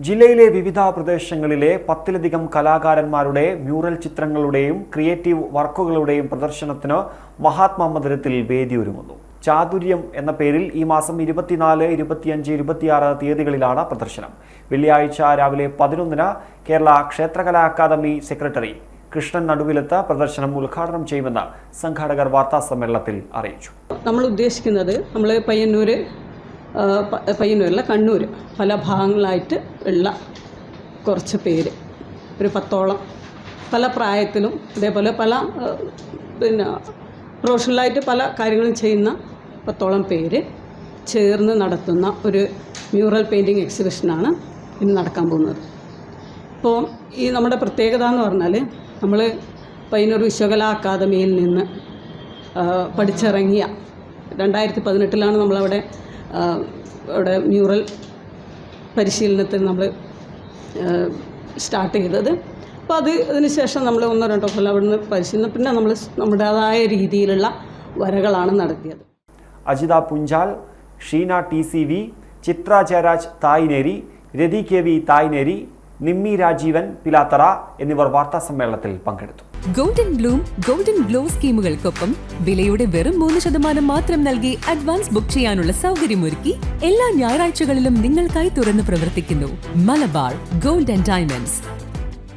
ജില്ലയിലെ വിവിധ പ്രദേശങ്ങളിലെ പത്തിലധികം കലാകാരന്മാരുടെ മ്യൂറൽ ചിത്രങ്ങളുടെയും ക്രിയേറ്റീവ് വർക്കുകളുടെയും പ്രദർശനത്തിന് മഹാത്മാ മന്ദിരത്തിൽ വേദിയൊരുങ്ങുന്നു. ചാതുര്യം എന്ന പേരിൽ ഈ മാസം ഇരുപത്തിനാല് ഇരുപത്തിയഞ്ച് ഇരുപത്തിയാറ് തീയതികളിലാണ് പ്രദർശനം. വെള്ളിയാഴ്ച രാവിലെ പതിനൊന്നിന് കേരള ക്ഷേത്രകലാ അക്കാദമി സെക്രട്ടറി കൃഷ്ണൻ നടുവിലെത്ത പ്രദർശനം ഉദ്ഘാടനം ചെയ്യുമെന്ന് സംഘാടകർ വാർത്താ സമ്മേളനത്തിൽ അറിയിച്ചു. നമ്മൾ ഉദ്ദേശിക്കുന്നത് നമ്മൾ പയ്യന്നൂർ ആ, പ- പയ്യന്നൂരല്ല കണ്ണൂർ പല ഭാഗങ്ങളായിട്ട് ഉള്ള കുറച്ച് പേര്. ഒരു പത്തോളം. പല പ്രായത്തിലും അതേപോലെ പല പിന്നെ പ്രൊഫഷണലായിട്ട് പല കാര്യങ്ങളും ചെയ്യുന്ന പത്തോളം പേര് ചേർന്ന് നടത്തുന്ന ഒരു മ്യൂറൽ പെയിന്റിങ് എക്സിബിഷനാണ് ഇന്ന് നടക്കാൻ പോകുന്നത്. അപ്പോൾ ഈ നമ്മുടെ പ്രത്യേകത എന്ന് പറഞ്ഞാൽ നമ്മൾ പയ്യന്നൂർ വിശ്വകലാ അക്കാദമിയിൽ നിന്ന് പഠിച്ചിറങ്ങിയ രണ്ടായിരത്തി പതിനെട്ടിലാണ് നമ്മളവിടെ അവിടെ മ്യൂറൽ പരിശീലനത്തിന് നമ്മൾ സ്റ്റാർട്ട് ചെയ്തത്. അപ്പോൾ അത് അതിന് ശേഷം നമ്മൾ ഒന്നോ രണ്ടോ കൊല്ലം അവിടുന്ന് പരിശീലനം. പിന്നെ നമ്മൾ നമ്മുടേതായ രീതിയിലുള്ള വരകളാണ് നടത്തിയത്. Ajitha Punchal Sheena T C V Chithra Jayaraj Thayineri Rathi K V Thayineri Nimmi Rajeevan Pilathara എന്നിവർ വാർത്താ സമ്മേളനത്തിൽ പങ്കെടുത്തു. ഗോൾഡൻ ബ്ലൂം ഗോൾഡൻ ഗ്ലോ സ്കീമുകൾക്കൊപ്പം വിലയുടെ വെറും മൂന്ന് ശതമാനം മാത്രം നൽകി അഡ്വാൻസ് ബുക്ക് ചെയ്യാനുള്ള സൗകര്യമൊരുക്കി എല്ലാ ഞായറാഴ്ചകളിലും നിങ്ങൾക്കായി തുറന്നു പ്രവർത്തിക്കുന്നു. Malabar gold and diamonds